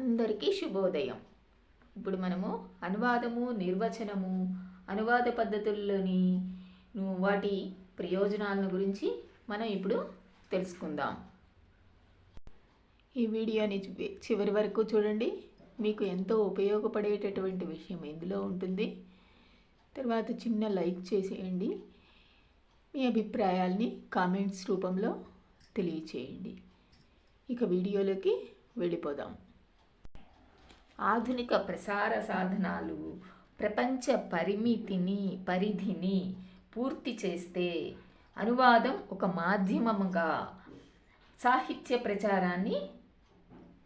అందరికీ శుభోదయం. ఇప్పుడు మనము అనువాదము నిర్వచనము అనువాద పద్ధతుల్లోని వాటి ప్రయోజనాలను గురించి మనం ఇప్పుడు తెలుసుకుందాం. ఈ వీడియోని చివరి వరకు చూడండి. మీకు ఎంతో ఉపయోగపడేటటువంటి విషయం ఇందులో ఉంటుంది. తర్వాత చిన్న లైక్ చేసేయండి. మీ అభిప్రాయాల్ని కామెంట్స్ రూపంలో తెలియచేయండి. ఇక వీడియోలోకి వెళ్ళిపోదాం. ఆధునిక ప్రసార సాధనాలు ప్రపంచ పరిమితిని పరిధిని పూర్తి చేస్తే అనువాదం ఒక మాధ్యమముగా సాహిత్య ప్రచారాన్ని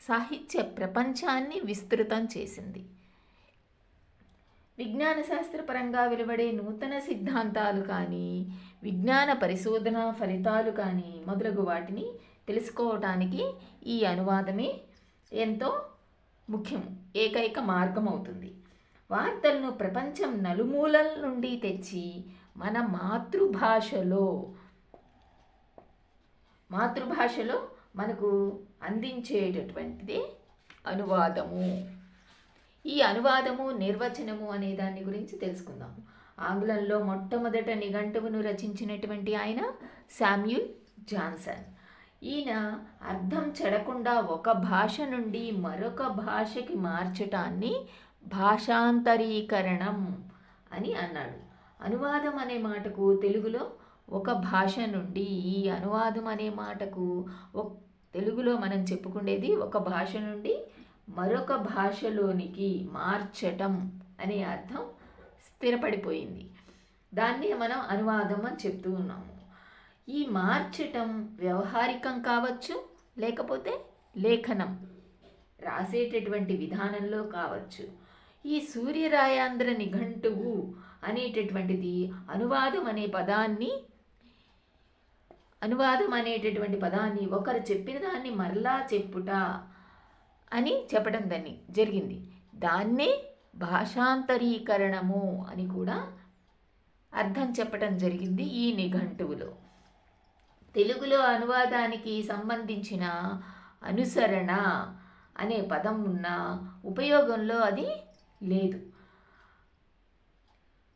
సాహిత్య ప్రపంచాన్ని విస్తృతం చేసింది. విజ్ఞాన శాస్త్రపరంగా వెలువడే నూతన సిద్ధాంతాలు కానీ విజ్ఞాన పరిశోధన ఫలితాలు కానీ మొదలగు వాటిని తెలుసుకోవటానికి ఈ అనువాదమే ఎంతో ముఖ్యం ఏకైక మార్గం అవుతుంది వార్తలను ప్రపంచం నలుమూలల నుండి తెచ్చి మన మాతృభాషలో మాతృభాషలో మనకు అందించేటటువంటిదే అనువాదము. ఈ అనువాదము నిర్వచనము అనే దాని గురించి తెలుసుకుందాం ఆంగ్లంలో మొట్టమొదట నిఘంటువును రచించినటువంటి ఆయన శామ్యూల్ జాన్సన్. ఈయన అర్థం చెడకుండా ఒక భాష నుండి మరొక భాషకి మార్చటాన్ని భాషాంతరీకరణం అని అన్నాడు. అనువాదం అనే మాటకు తెలుగులో ఒక భాష నుండి ఈ అనువాదం అనే మాటకు ఒక తెలుగులో మనం చెప్పుకునేది ఒక భాష నుండి మరొక భాషలోనికి మార్చటం అనే అర్థం స్థిరపడిపోయింది. దాన్ని మనం అనువాదం అని చెప్తూ ఉన్నాము. ఈ మార్చటం వ్యవహారికం కావచ్చు లేకపోతే లేఖనం రాసేటటువంటి విధానంలో కావచ్చు. ఈ సూర్యరాయాంధ్ర నిఘంటువు అనేటటువంటిది అనువాదం అనే పదాన్ని అనువాదం అనేటటువంటి పదాన్ని ఒకరు చెప్పిన దాన్ని మరలా చెప్పుట అని చెప్పడం దాన్ని జరిగింది. దాన్నే భాషాంతరీకరణము అని కూడా అర్థం చెప్పడం జరిగింది ఈ నిఘంటువులో. తెలుగులో అనువాదానికి సంబంధించిన అనుసరణ అనే పదం ఉన్న ఉపయోగంలో అది లేదు.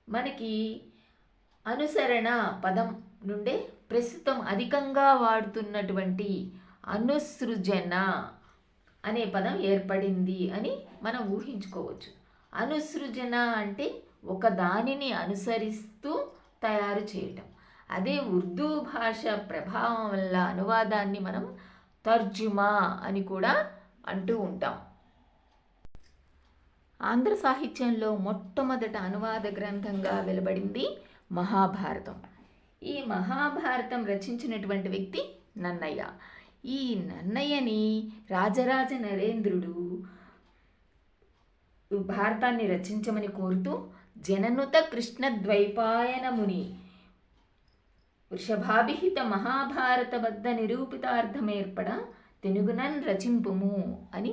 మనకి అనుసరణ పదం నుండే ప్రస్తుతం అధికంగా వాడుతున్నటువంటి అనుసృజన అనే పదం ఏర్పడింది అని మనం ఊహించుకోవచ్చు. అనుసృజన అంటే ఒక దానిని అనుసరిస్తూ తయారు చేయటం. అదే ఉర్దూ భాష ప్రభావం వల్ల అనువాదాన్ని మనం తర్జుమా అని కూడా అంటూ ఉంటాం. ఆంధ్ర సాహిత్యంలో మొట్టమొదట అనువాద గ్రంథంగా వెలువడింది మహాభారతం. ఈ మహాభారతం రచించినటువంటి వ్యక్తి నన్నయ్య. ఈ నన్నయ్యని రాజరాజ నరేంద్రుడు భారతాన్ని రచించమని కోరుతూ జననుత కృష్ణ ద్వైపాయనముని వృషభాభిహిత మహాభారత వద్ద నిరూపితార్థమేర్పడ తెనుగునన్ రచింపుము అని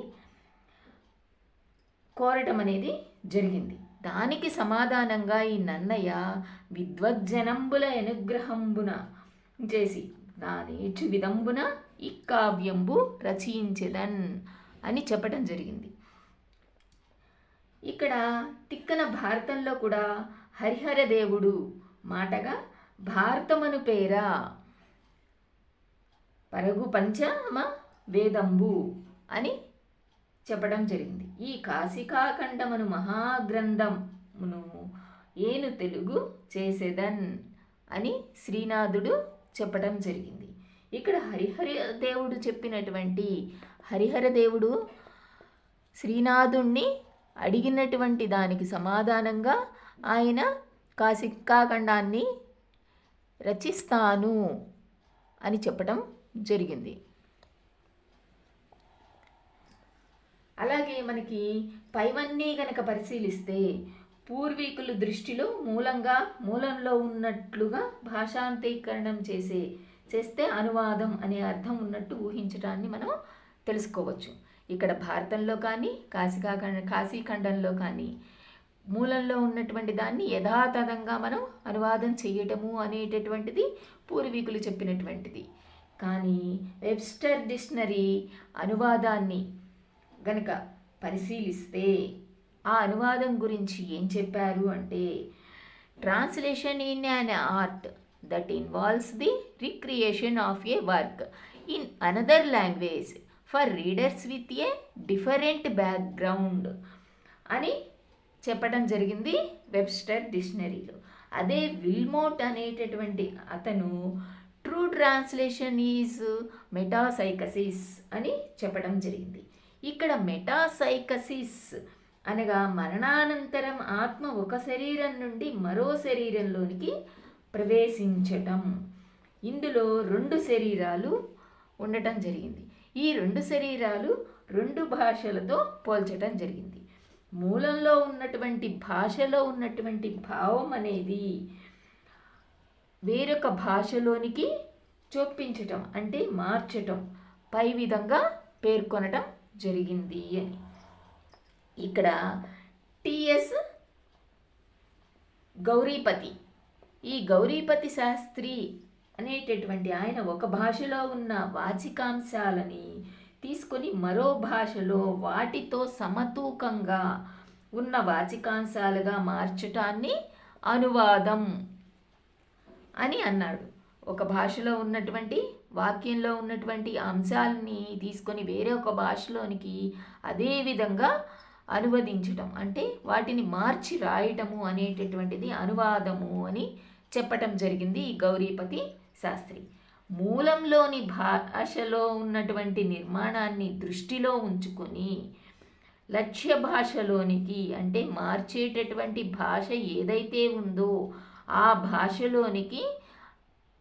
కోరటం అనేది జరిగింది. దానికి సమాధానంగా ఈ నన్నయ్య విద్వజ్జనంబుల అనుగ్రహంబున చేసి నా నేర్చు విధంబున ఈ కావ్యంబు రచయించదన్ అని చెప్పడం జరిగింది. ఇక్కడ తిక్కన భారతంలో కూడా హరిహర దేవుడు మాటగా భారతమను పేర? పరగు పంచమ వేదంబు అని చెప్పడం జరిగింది. ఈ కాశికాఖండమును మహాగ్రంథమును ఏను తెలుగు చేసేదన్ అని శ్రీనాథుడు చెప్పడం జరిగింది. ఇక్కడ హరిహర దేవుడు చెప్పినటువంటి హరిహర దేవుడు శ్రీనాథుణ్ణి అడిగినటువంటి దానికి సమాధానంగా ఆయన కాశికాఖండాన్ని రచిస్తాను అని చెప్పడం జరిగింది. అలాగే మనకి పైవన్నీ గనక పరిశీలిస్తే పూర్వీకుల దృష్టిలో మూలంగా మూలంలో ఉన్నట్లుగా భాషాంతీకరణం చేసే చేస్తే అనువాదం అనే అర్థం ఉన్నట్టు ఊహించడాన్ని మనం తెలుసుకోవచ్చు. ఇక్కడ భారతంలో కానీ కాశికాఖండ కాశీఖండంలో కానీ మూలంలో ఉన్నటువంటి దాన్ని యథాతథంగా మనం అనువాదం చేయటము అనేటటువంటిది పూర్వీకులు చెప్పినటువంటిది. కానీ వెబ్స్టర్ డిక్షనరీ అనువాదాన్ని గనక పరిశీలిస్తే ఆ అనువాదం గురించి ఏం చెప్పారు అంటే translation in an art that involves the recreation of a work in another language for readers with a different background అని చెప్పడం జరిగింది వెబ్స్టర్ డిక్షనరీలో. అదే విల్మోట్ అనేటటువంటి అతను ట్రూ ట్రాన్స్లేషన్ ఈజ్ మెటాసైకసిస్ అని చెప్పడం జరిగింది. ఇక్కడ మెటాసైకసిస్ అనగా మరణానంతరం ఆత్మ ఒక శరీరం నుండి మరో శరీరంలోనికి ప్రవేశించటం. ఇందులో రెండు శరీరాలు ఉండటం జరిగింది. ఈ రెండు శరీరాలు రెండు భాషలతో పోల్చటం జరిగింది. మూలంలో ఉన్నటువంటి భాషలో ఉన్నటువంటి భావం అనేది వేరొక భాషలోనికి చొప్పించటం అంటే మార్చటం పై విధంగా పేర్కొనటం జరిగింది అని. ఇక్కడ టిఎస్ గౌరీపతి. ఈ గౌరీపతి శాస్త్రి అనేటటువంటి ఆయన ఒక భాషలో ఉన్న వాచికాంశాలని తీసుకొని మరో భాషలో వాటితో సమతూకంగా ఉన్న వాచికాంశాలుగా మార్చటాన్ని అనువాదం అని అన్నాడు. ఒక భాషలో ఉన్నటువంటి వాక్యంలో ఉన్నటువంటి అంశాలని తీసుకొని వేరే ఒక భాషలోనికి అదే విధంగా అనువదించటం. అంటే వాటిని మార్చి రాయటము అనేటటువంటిది అనువాదము అని చెప్పటం జరిగింది ఈ గౌరీపతి శాస్త్రి. మూలంలోని భాషలో ఉన్నటువంటి నిర్మాణాన్ని దృష్టిలో ఉంచుకొని లక్ష్య భాషలోనికి అంటే మార్చేటటువంటి భాష ఏదైతే ఉందో ఆ భాషలోనికి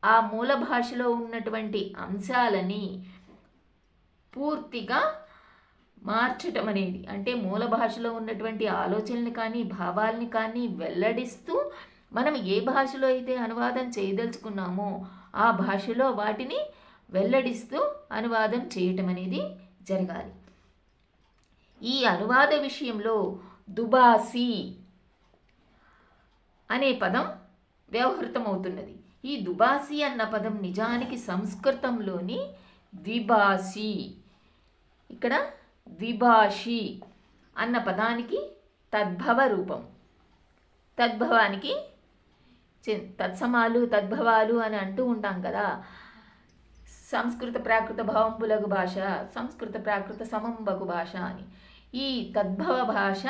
ఆ మూల భాషలో ఉన్నటువంటి అంశాలని పూర్తిగా మార్చటం అనేది అంటే మూల భాషలో ఉన్నటువంటి ఆలోచనలు కానీ భావాల్ని కానీ వెల్లడిస్తూ మనం ఏ భాషలో అయితే అనువాదం చేయదలుచుకున్నామో ఆ భాషలో వాటిని వెల్లడిస్తూ అనువాదం చేయటం అనేది జరగాలి. ఈ అనువాద విషయంలో దుబాసి అనే పదం వ్యవహృతమవుతున్నది. ఈ దుబాసి అన్న పదం నిజానికి సంస్కృతంలోని ద్విభాషి ఇక్కడ ద్విభాషి అన్న పదానికి తద్భవ రూపం. తద్భవానికి తత్సమాలు తద్భవాలు అని అంటూ ఉంటాం కదా. సంస్కృత ప్రాకృత భావంబులగు భాష సంస్కృత ప్రాకృత సమంబగు భాష అని. ఈ తద్భవ భాష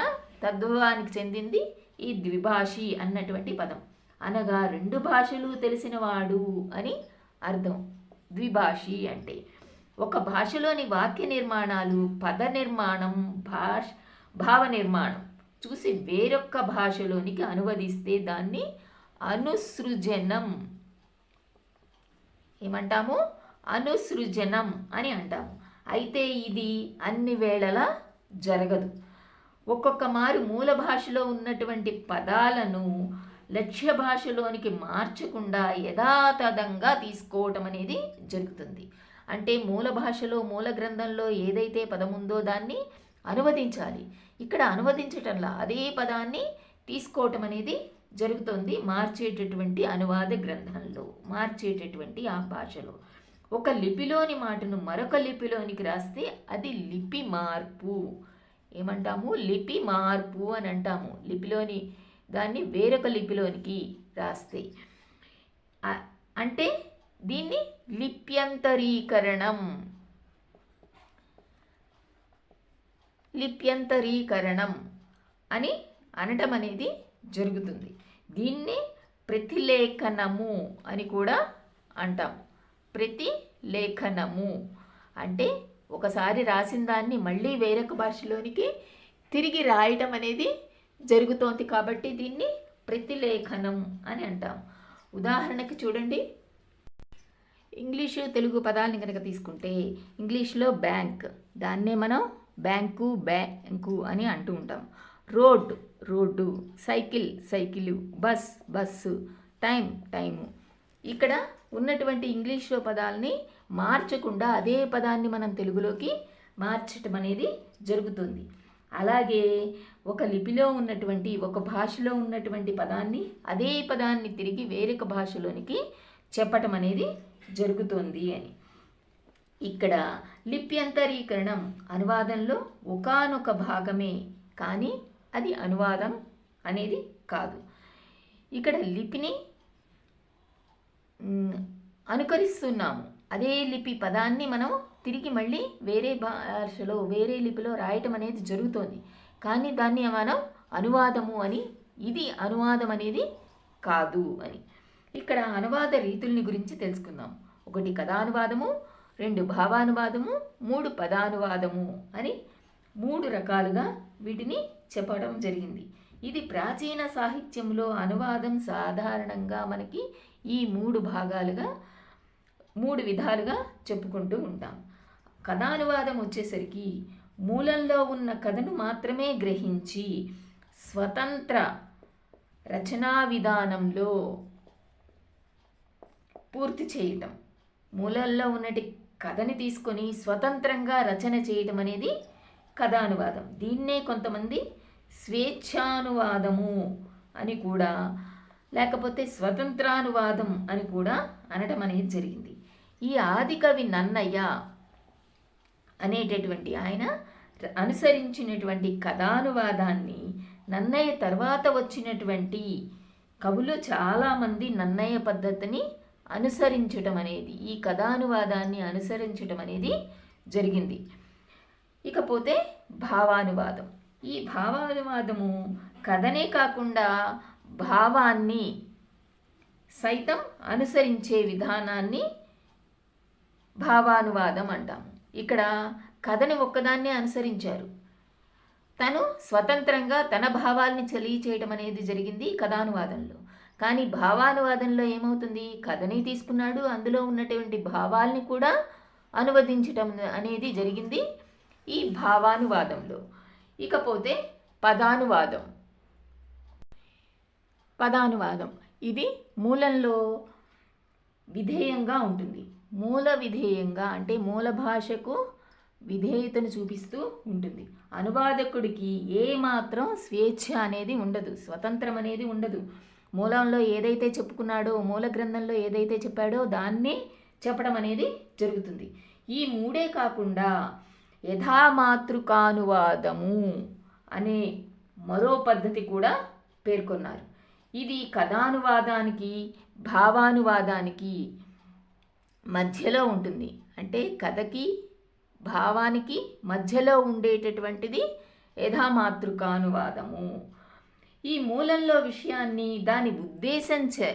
తద్భవానికి చెందింది ఈ ద్విభాషి అన్నటువంటి పదం. అనగా రెండు భాషలు తెలిసినవాడు అని అర్థం. ద్విభాషి అంటే ఒక భాషలోని వాక్య నిర్మాణాలు పద నిర్మాణం భాష భావ నిర్మాణం. చూసి వేరొక్క భాషలోనికి అనువదిస్తే దాన్ని అనుసృజనం. ఏమంటాము? అనుసృజనం అని అంటాము. అయితే ఇది అన్ని వేళలా జరగదు. ఒక్కొక్క మారు మూల భాషలో ఉన్నటువంటి పదాలను లక్ష్య భాషలోనికి మార్చకుండా యథాతథంగా తీసుకోవటం అనేది జరుగుతుంది. అంటే మూల భాషలో మూల గ్రంథంలో ఏదైతే పదముందో దాన్ని అనువదించాలి. ఇక్కడ అనువదించటంలా అదే పదాన్ని తీసుకోవటం అనేది జరుగుతుంది. మార్చేటటువంటి అనువాద గ్రంథంలో మార్చేటటువంటి ఆ భాషలో. ఒక లిపిలోని మాటను మరొక లిపిలోనికి రాస్తే అది లిపి మార్పు. ఏమంటాము? లిపి మార్పు అని అంటాము. లిపిలోని దాన్ని వేరొక లిపిలోనికి రాస్తే. అంటే దీన్ని లిప్యంతరీకరణం. లిప్యంతరీకరణం అని అనటం అనేది జరుగుతుంది. దీన్ని ప్రతిలేఖనము అని కూడా అంటాం ప్రతిలేఖనము అంటే ఒకసారి రాసిన దాన్ని మళ్ళీ వేరొక భాషలోనికి తిరిగి రాయటం అనేది జరుగుతోంది కాబట్టి దీన్ని ప్రతిలేఖనం అని అంటాం ఉదాహరణకి చూడండి. ఇంగ్లీషు తెలుగు పదాలని కనుక తీసుకుంటే ఇంగ్లీష్లో బ్యాంక్ దాన్నే మనం బ్యాంకు బ్యాంకు అని అంటూ ఉంటాం road road cycle cycle bus bus time time. ఇక్కడ ఉన్నటువంటి ఇంగ్లీష్లో పదాలని మార్చకుండా అదే పదాన్ని మనం తెలుగులోకి మార్చటం అనేది జరుగుతుంది. అలాగే ఒక లిపిలో ఉన్నటువంటి ఒక భాషలో ఉన్నటువంటి పదాన్ని అదే పదాన్ని తిరిగి వేరొక భాషలోనికి చెప్పటం అనేది జరుగుతుంది అని. ఇక్కడ లిప్యంతరీకరణం అనువాదంలో ఒకానొక భాగమే కానీ అది అనువాదం అనేది కాదు. ఇక్కడ లిపిని అనుకరిస్తున్నాము. అదే లిపి పదాన్ని మనం తిరిగి మళ్ళీ వేరే భాషలో వేరే లిపిలో రాయటం అనేది జరుగుతోంది. కానీ దాన్ని మనం అనువాదము అని ఇది అనువాదం అనేది కాదు అని. ఇక్కడ అనువాద రీతుల్ని గురించి తెలుసుకుందాం. ఒకటి కథానువాదము రెండు భావానువాదము మూడు పదానువాదము అని మూడు రకాలుగా వీటిని చెప్పడం జరిగింది. ఇది ప్రాచీన సాహిత్యంలో అనువాదం సాధారణంగా మనకి ఈ మూడు భాగాలుగా మూడు విధాలుగా చెప్పుకుంటూ ఉంటాం. కథానువాదం వచ్చేసరికి మూలంలో ఉన్న కథను మాత్రమే గ్రహించి స్వతంత్ర రచనా విధానంలో పూర్తి చేయటం. మూలల్లో ఉన్నటి కథని తీసుకొని స్వతంత్రంగా రచన చేయటం అనేది కథానువాదం. దీన్నే కొంతమంది స్వేచ్ఛానువాదము అని కూడా లేకపోతే స్వతంత్రానువాదం అని కూడా అనడం అనేది జరిగింది. ఈ ఆదికవి నన్నయ్య అనేటటువంటి ఆయన అనుసరించినటువంటి కథానువాదాన్ని నన్నయ్య తర్వాత వచ్చినటువంటి కవులు చాలామంది నన్నయ్య పద్ధతిని అనుసరించటం అనేది ఈ కథానువాదాన్ని అనుసరించటం అనేది జరిగింది. ఇకపోతే భావానువాదం. ఈ భావానువాదము కథనే కాకుండా భావాన్ని సైతం అనుసరించే విధానాన్ని భావానువాదం అంటాము. ఇక్కడ కథని ఒక్కదాన్నే అనుసరించారు. తను స్వతంత్రంగా తన భావాల్ని తెలియచేయడం అనేది జరిగింది కథానువాదంలో. కానీ భావానువాదంలో ఏమవుతుంది? కథని తీసుకున్నాడు. అందులో ఉన్నటువంటి భావాల్ని కూడా అనువదించటం అనేది జరిగింది ఈ భావానువాదంలో. ఇకపోతే పదానువాదం. పదానువాదం. ఇది మూలంలో విధేయంగా ఉంటుంది. మూల విధేయంగా అంటే మూల భాషకు విధేయతను చూపిస్తూ ఉంటుంది. అనువాదకుడికి ఏ మాత్రం స్వేచ్ఛ అనేది ఉండదు. స్వతంత్రం అనేది ఉండదు. మూలంలో ఏదైతే చెప్పుకున్నాడో మూల గ్రంథంలో ఏదైతే చెప్పాడో దాన్ని చెప్పడం అనేది జరుగుతుంది. ఈ మూడే కాకుండా యథామాతృకానువాదము అనే మరో పద్ధతి కూడా పేర్కొన్నారు. ఇది కథానువాదానికి భావానువాదానికి మధ్యలో ఉంటుంది. అంటే కథకి భావానికి మధ్యలో ఉండేటటువంటిది యథామాతృకానువాదము. ఈ మూలంలో విషయాన్ని దాని ఉద్దేశం చె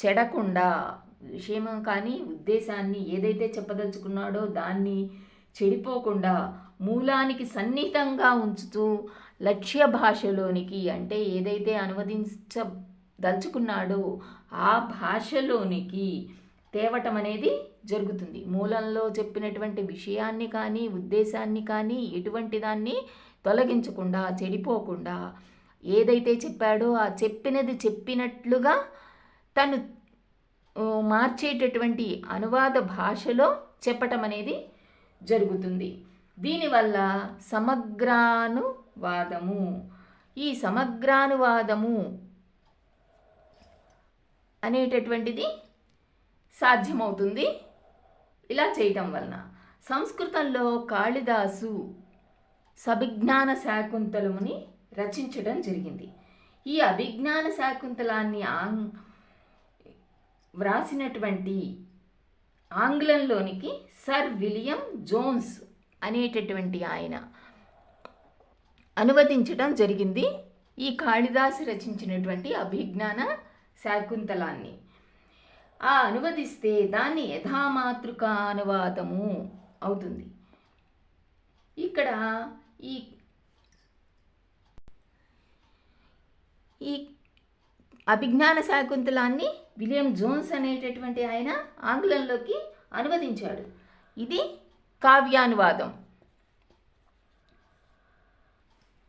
చెడకుండా విషయం కానీ ఉద్దేశాన్ని ఏదైతే చెప్పదలుచుకున్నాడో దాన్ని చెడిపోకుండా మూలానికి సన్నిహితంగా ఉంచుతూ లక్ష్య భాషలోనికి అంటే ఏదైతే అనువదించదలుచుకున్నాడో ఆ భాషలోనికి తేవటం అనేది జరుగుతుంది. మూలంలో చెప్పినటువంటి విషయాన్ని కానీ ఉద్దేశాన్ని కానీ ఎటువంటి దాన్ని తొలగించకుండా చెడిపోకుండా ఏదైతే చెప్పాడో ఆ చెప్పినది చెప్పినట్లుగా తను మార్చేటటువంటి అనువాద భాషలో చెప్పటం అనేది జరుగుతుంది. దీనివల్ల సమగ్రానువాదము. ఈ సమగ్రానువాదము అనేటటువంటిది సాధ్యమవుతుంది ఇలా చేయటం వలన. సంస్కృతంలో కాళిదాసు సభిజ్ఞాన శాకుంతలముని రచించడం జరిగింది. ఈ అభిజ్ఞాన శాకుంతలాన్ని ఆంగ్ వ్రాసినటువంటి ఆంగ్లంలోనికి సర్ విలియం జోన్స్ అనేటటువంటి ఆయన అనువదించడం జరిగింది. ఈ కాళిదాసు రచించినటువంటి అభిజ్ఞాన శాకుంతలాన్ని. ఆ అనువదిస్తే దాన్ని యథామాతృక అనువాదము అవుతుంది. ఇక్కడ ఈ ఈ అభిజ్ఞాన శాకుంతలాన్ని విలియం జోన్స్ అనేటటువంటి ఆయన ఆంగ్లంలోకి అనువదించాడు. ఇది కావ్యానువాదం.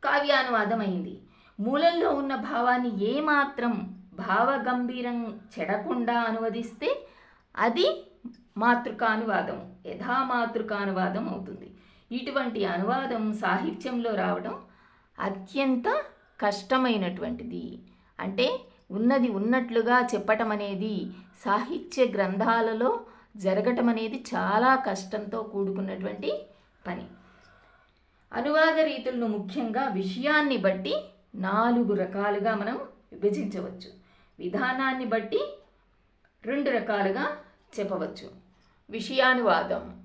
కావ్యానువాదం అయింది మూలంలో ఉన్న భావాన్ని ఏమాత్రం భావగంభీరం చెడకుండా అనువదిస్తే అది మాతృకానువాదం యథామాతృకానువాదం అవుతుంది. ఇటువంటి అనువాదం సాహిత్యంలో రావడం అత్యంత కష్టమైనటువంటిది. అంటే ఉన్నది ఉన్నట్లుగా చెప్పటం అనేది సాహిత్య గ్రంథాలలో జరగటం అనేది చాలా కష్టంతో కూడుకున్నటువంటి పని. అనువాద రీతులను ముఖ్యంగా విషయాన్ని బట్టి నాలుగు రకాలుగా మనం విభజించవచ్చు. విధానాన్ని బట్టి రెండు రకాలుగా చెప్పవచ్చు. విషయానువాదం.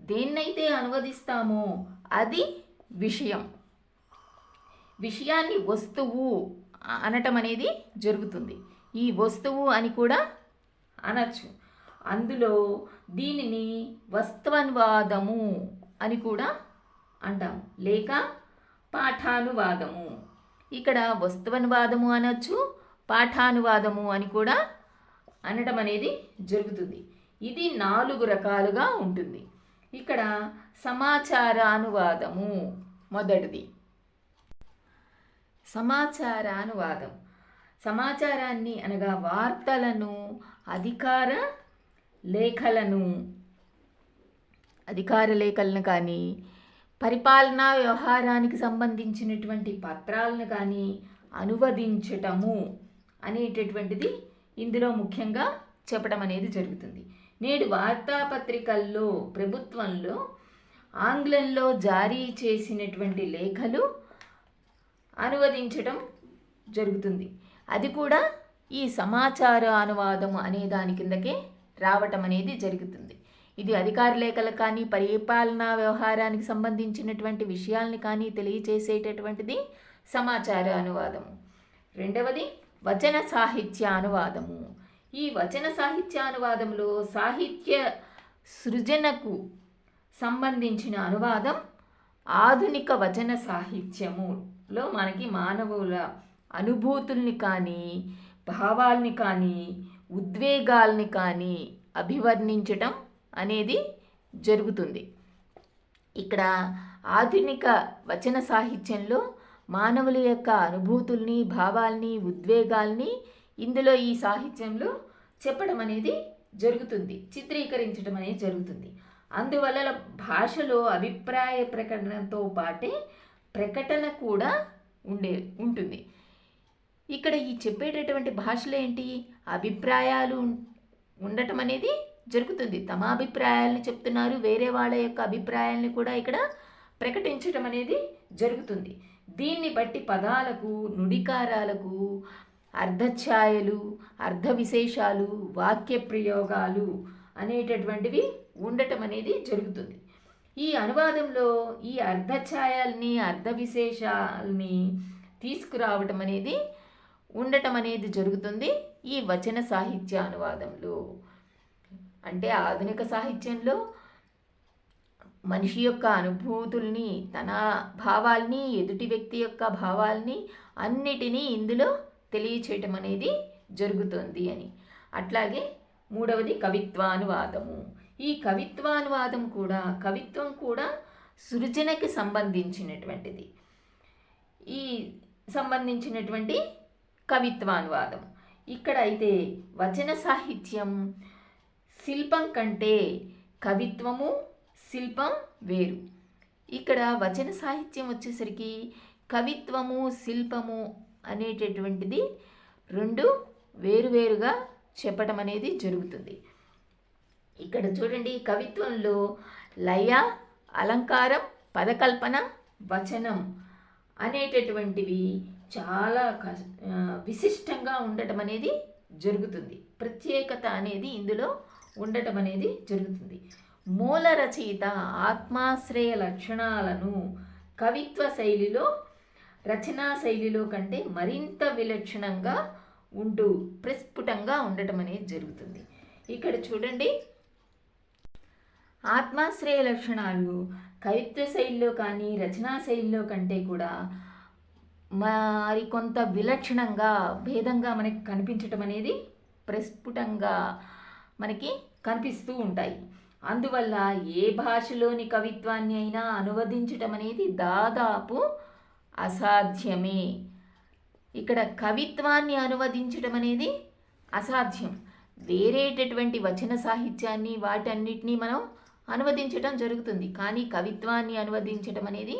దేన్నైతే అనువదిస్తామో అది విషయం. విషయాన్ని వస్తువు అనటం అనేది జరుగుతుంది. ఈ వస్తువు అని కూడా అనొచ్చు. అందులో దీనిని వస్త్వనువాదము అని కూడా అంటాము లేక పాఠానువాదము. ఇక్కడ వస్తువనువాదము అనొచ్చు పాఠానువాదము అని కూడా అనటం అనేది జరుగుతుంది. ఇది నాలుగు రకాలుగా ఉంటుంది. ఇక్కడ సమాచారానువాదము మొదటిది. సమాచారానువాదం. సమాచారాన్ని అనగా వార్తలను అధికార లేఖలను. అధికార లేఖలను కానీ పరిపాలనా వ్యవహారానికి సంబంధించినటువంటి పత్రాలను కానీ అనువదించటము అనేటటువంటిది ఇందులో ముఖ్యంగా చెప్పడం అనేది జరుగుతుంది. నేడు వార్తాపత్రికల్లో ప్రభుత్వంలో ఆంగ్లంలో జారీ చేసినటువంటి లేఖలు అనువదించడం జరుగుతుంది. అది కూడా ఈ సమాచార అనువాదం అనే దాని కిందకే రావటం అనేది జరుగుతుంది. ఇది అధికార లేఖలు కానీ పరిపాలనా వ్యవహారానికి సంబంధించినటువంటి విషయాల్ని కానీ తెలియచేసేటటువంటిది సమాచార అనువాదము. రెండవది వచన సాహిత్య అనువాదము. ఈ వచన సాహిత్య అనువాదంలో సాహిత్య సృజనకు సంబంధించిన అనువాదం ఆధునిక వచన సాహిత్యము. లో మనకి మానవుల అనుభూతుల్ని కానీ భావాల్ని కానీ ఉద్వేగాల్ని కానీ అభివర్ణించటం అనేది జరుగుతుంది. ఇక్కడ ఆధునిక వచన సాహిత్యంలో మానవుల యొక్క అనుభూతుల్ని భావాల్ని ఉద్వేగాల్ని ఇందులో ఈ సాహిత్యంలో చెప్పడం అనేది జరుగుతుంది చిత్రీకరించడం అనేది జరుగుతుంది. అందువల్ల భాషలో అభిప్రాయ ప్రకటనతో పాటే ప్రకటన కూడా ఉండే ఉంటుంది. ఇక్కడ ఈ చెప్పేటటువంటి భాషలు ఏంటి? అభిప్రాయాలు ఉండటం అనేది జరుగుతుంది. తమ అభిప్రాయాలను చెప్తున్నారు వేరే వాళ్ళ యొక్క అభిప్రాయాలను కూడా ఇక్కడ ప్రకటించడం అనేది జరుగుతుంది. దీన్ని బట్టి పదాలకు నుడికారాలకు అర్ధఛాయలు అర్ధ విశేషాలు వాక్య ప్రయోగాలు అనేటటువంటివి ఉండటం అనేది జరుగుతుంది. ఈ అనువాదంలో ఈ అర్ధఛాయల్ని అర్ధ విశేషాలని తీసుకురావటం అనేది ఉండటం అనేది జరుగుతుంది ఈ వచన సాహిత్య అనువాదంలో. అంటే ఆధునిక సాహిత్యంలో మనిషి యొక్క అనుభూతుల్ని తన భావాల్ని ఎదుటి వ్యక్తి యొక్క భావాల్ని అన్నిటినీ ఇందులో తెలియచేయటం అనేది జరుగుతుంది అని. అట్లాగే మూడవది కవిత్వానువాదము ఈ కవిత్వానువాదం కూడా కవిత్వం కూడా సృజనకి సంబంధించినటువంటిది. ఈ సంబంధించినటువంటి కవిత్వానువాదం. ఇక్కడ అయితే వచన సాహిత్యం శిల్పం కంటే కవిత్వము శిల్పం వేరు. ఇక్కడ వచన సాహిత్యం వచ్చేసరికి కవిత్వము శిల్పము అనేటటువంటిది రెండు వేరువేరుగా చెప్పటం అనేది జరుగుతుంది. ఇక్కడ చూడండి కవిత్వంలో లయ అలంకారం పదకల్పన వచనం అనేటటువంటివి చాలా క విశిష్టంగా ఉండటం అనేది జరుగుతుంది. ప్రత్యేకత అనేది ఇందులో ఉండటం అనేది జరుగుతుంది. మూల రచయిత ఆత్మాశ్రయ లక్షణాలను కవిత్వ శైలిలో రచనా శైలిలో కంటే మరింత విలక్షణంగా ఉంటూ ప్రస్ఫుటంగా ఉండటం అనేది జరుగుతుంది. ఇక్కడ చూడండి ఆత్మాశ్రయ లక్షణాలు కవిత్వ శైలిలో కానీ రచనా శైలిలో కంటే కూడా మరి కొంత విలక్షణంగా భేదంగా మనకి కనిపించటం అనేది ప్రస్ఫుటంగా మనకి కనిపిస్తూ ఉంటాయి. అందువల్ల ఏ భాషలోని కవిత్వాన్ని అయినా అనువదించటం అనేది దాదాపు అసాధ్యమే. ఇక్కడ కవిత్వాన్ని అనువదించడం అనేది అసాధ్యం. వేరేటటువంటి వచన సాహిత్యాన్ని వాటన్నిటినీ మనం అనువదించటం జరుగుతుంది. కానీ కవిత్వాన్ని అనువదించటం అనేది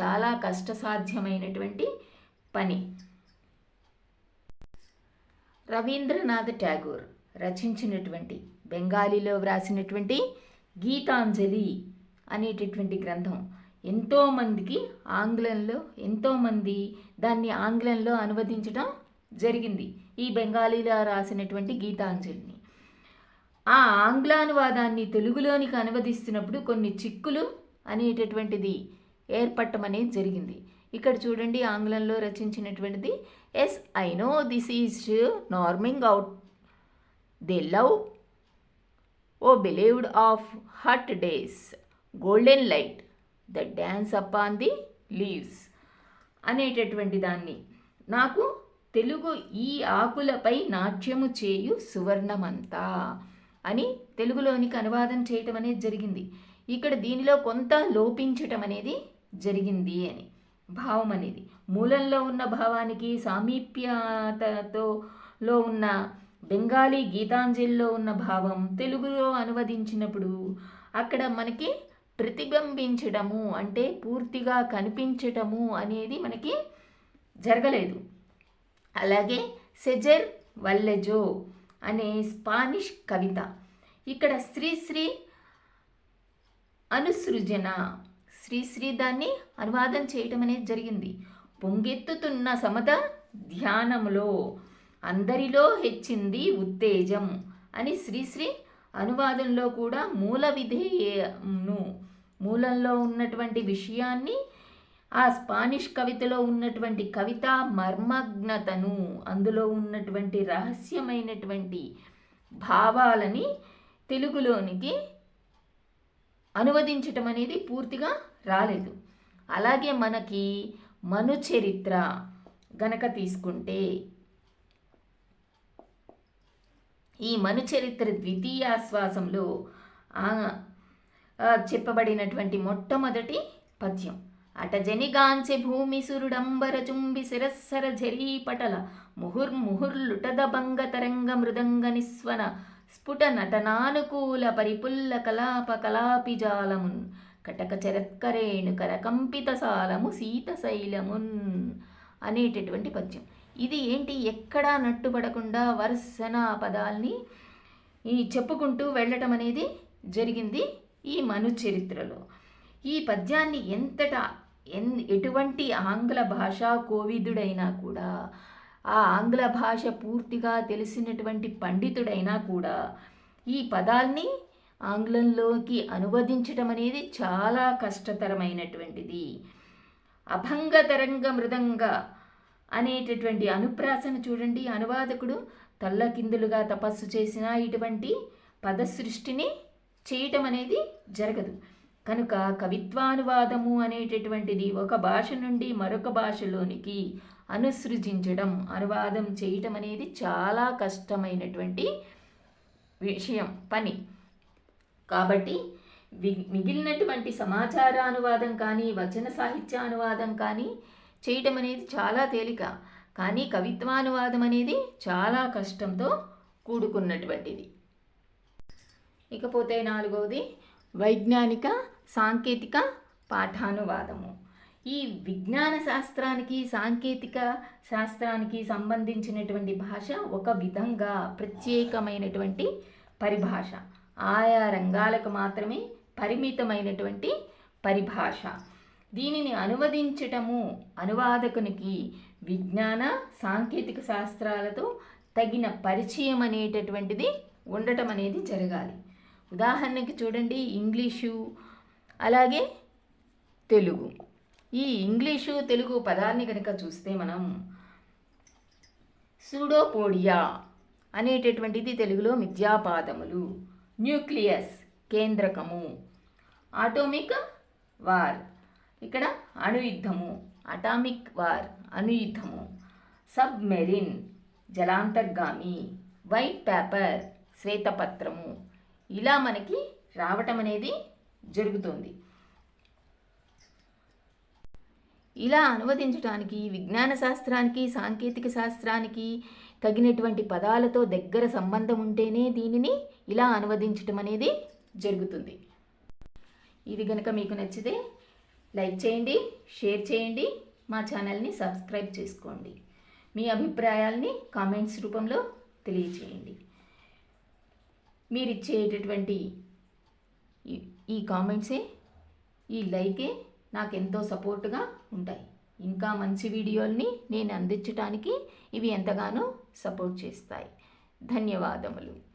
చాలా కష్టసాధ్యమైనటువంటి పని. రవీంద్రనాథ్ ఠాగూర్ రచించినటువంటి బెంగాలీలో వ్రాసినటువంటి గీతాంజలి అనేటటువంటి గ్రంథం ఎంతోమందికి ఆంగ్లంలో ఎంతోమంది దాన్ని ఆంగ్లంలో అనువదించడం జరిగింది. ఈ బెంగాలీలో రాసినటువంటి గీతాంజలి. ఆ ఆంగ్లానువాదాన్ని తెలుగులోనికి అనువదిస్తున్నప్పుడు కొన్ని చిక్కులు అనేటటువంటిది ఏర్పడటం అనేది జరిగింది. ఇక్కడ చూడండి ఆంగ్లంలో రచించినటువంటిది as I know this is morning out they love o believed of hot days golden light the dance up on the leaves అనేటటువంటి దాన్ని. నాకు తెలుగు ఈ ఆకులపై నాట్యము చేయు సువర్ణమంతా అని తెలుగులోనికి అనువాదం చేయటం అనేది జరిగింది. ఇక్కడ దీనిలో కొంత లోపించటం అనేది జరిగింది అని. భావం అనేది. మూలంలో ఉన్న భావానికి సామీప్యతతో లో ఉన్న బెంగాలీ గీతాంజలిలో ఉన్న భావం తెలుగులో అనువదించినప్పుడు అక్కడ మనకి ప్రతిబింబించడము అంటే పూర్తిగా కనిపించటము అనేది మనకి జరగలేదు. అలాగే సెజర్ వల్లెజో అనే స్పానిష్ కవిత. ఇక్కడ శ్రీశ్రీ అనుసృజన శ్రీశ్రీ దాన్ని అనువాదం చేయటం అనేది జరిగింది. పొంగెత్తుతున్న సమత ధ్యానములో అందరిలో హెచ్చింది ఉత్తేజం అని శ్రీశ్రీ అనువాదంలో కూడా మూల విధేయను మూలంలో ఉన్నటువంటి విషయాన్ని ఆ స్పానిష్ కవితలో ఉన్నటువంటి కవిత మర్మజ్ఞతను అందులో ఉన్నటువంటి రహస్యమైనటువంటి భావాలని తెలుగులోనికి అనువదించటం అనేది పూర్తిగా రాలేదు. అలాగే మనకి మను చరిత్ర గనక తీసుకుంటే ఈ మను చరిత్ర ద్వితీయాశ్వాసంలో చెప్పబడినటువంటి మొట్టమొదటి పద్యం. అటజనిగాంచె భూమి సురుడంబర చుంబి శిరస్సర జరీపటల ముహుర్ముహుర్లుటదభంగ తరంగ మృదంగ నిస్వన స్ఫుట నటనానుకూల పరిపుల్ల కలాప కలాపిజాలమున్ కటక చరత్కరేణు కరకంపిత సాలము సీతశైలమున్ అనేటటువంటి పద్యం. ఇది ఏంటి? ఎక్కడా నట్టుపడకుండా వరుసన పదాల్ని ఈ చెప్పుకుంటూ వెళ్ళటం అనేది జరిగింది ఈ మను చరిత్రలో ఈ పద్యాన్ని ఎంతటా ఎన్ ఎటువంటి ఆంగ్ల భాషా కోవిదుడైనా కూడా ఆ ఆంగ్ల భాష పూర్తిగా తెలిసినటువంటి పండితుడైనా కూడా ఈ పదాల్ని ఆంగ్లంలోకి అనువదించడం అనేది చాలా కష్టతరమైనటువంటిది. అభంగ తరంగ మృదంగ అనేటటువంటి అనుప్రాసన చూడండి. అనువాదకుడు తల్లకిందులుగా తపస్సు చేసిన ఇటువంటి పద సృష్టిని చేయటం అనేది జరగదు. కనుక కవిత్వానువాదము అనేటటువంటిది ఒక భాష నుండి మరొక భాషలోనికి అనుసృజించడం అనువాదం చేయటం అనేది చాలా కష్టమైనటువంటి విషయం పని. కాబట్టి మిగిలినటువంటి సమాచార అనువాదం కానీ వచన సాహిత్య అనువాదం కానీ చేయటం అనేది చాలా తేలిక. కానీ కవిత్వానువాదం అనేది చాలా కష్టంతో కూడుకున్నటువంటిది. ఇకపోతే నాలుగవది వైజ్ఞానిక సాంకేతిక పాఠానువాదము. ఈ విజ్ఞాన శాస్త్రానికి సాంకేతిక శాస్త్రానికి సంబంధించినటువంటి భాష ఒక విధంగా ప్రత్యేకమైనటువంటి పరిభాష. ఆయా రంగాలకు మాత్రమే పరిమితమైనటువంటి పరిభాష. దీనిని అనువదించటము అనువాదకునికి విజ్ఞాన సాంకేతిక శాస్త్రాలతో తగిన పరిచయం అనేటటువంటిది ఉండటం అనేది జరగాలి. ఉదాహరణకి చూడండి ఇంగ్లీషు అలాగే తెలుగు. ఈ ఇంగ్లీషు తెలుగు పదాన్ని కనుక చూస్తే మనం సూడోపోడియా అనేటటువంటిది తెలుగులో మిథ్యాపాదములు. న్యూక్లియస్ కేంద్రకము. Atomic war. ఇక్కడ అణుయుద్ధము. అటామిక్ వార్ అణుయుద్ధము. సబ్మెరిన్ జలాంతర్గామి. వైట్ పేపర్ శ్వేతపత్రము. ఇలా మనకి రావటం అనేది జరుగుతోంది. ఇలా అనువదించడానికి విజ్ఞాన శాస్త్రానికి సాంకేతిక శాస్త్రానికి తగినటువంటి పదాలతో దగ్గర సంబంధం ఉంటేనే దీనిని ఇలా అనువదించటం అనేది జరుగుతుంది. ఇది కనుక మీకు నచ్చితే లైక్ చేయండి షేర్ చేయండి మా ఛానల్ని సబ్స్క్రైబ్ చేసుకోండి. మీ అభిప్రాయాల్ని కామెంట్స్ రూపంలో తెలియచేయండి మీరు ఇచ్చేటటువంటి ఈ- కామెంట్సే ఈ లైకే నాకు ఎంతో సపోర్ట్గా ఉంటాయి. ఇంకా మంచి వీడియోల్ని నేను అందించడానికి ఇవి ఎంతగానో సపోర్ట్ చేస్తాయి. ధన్యవాదములు.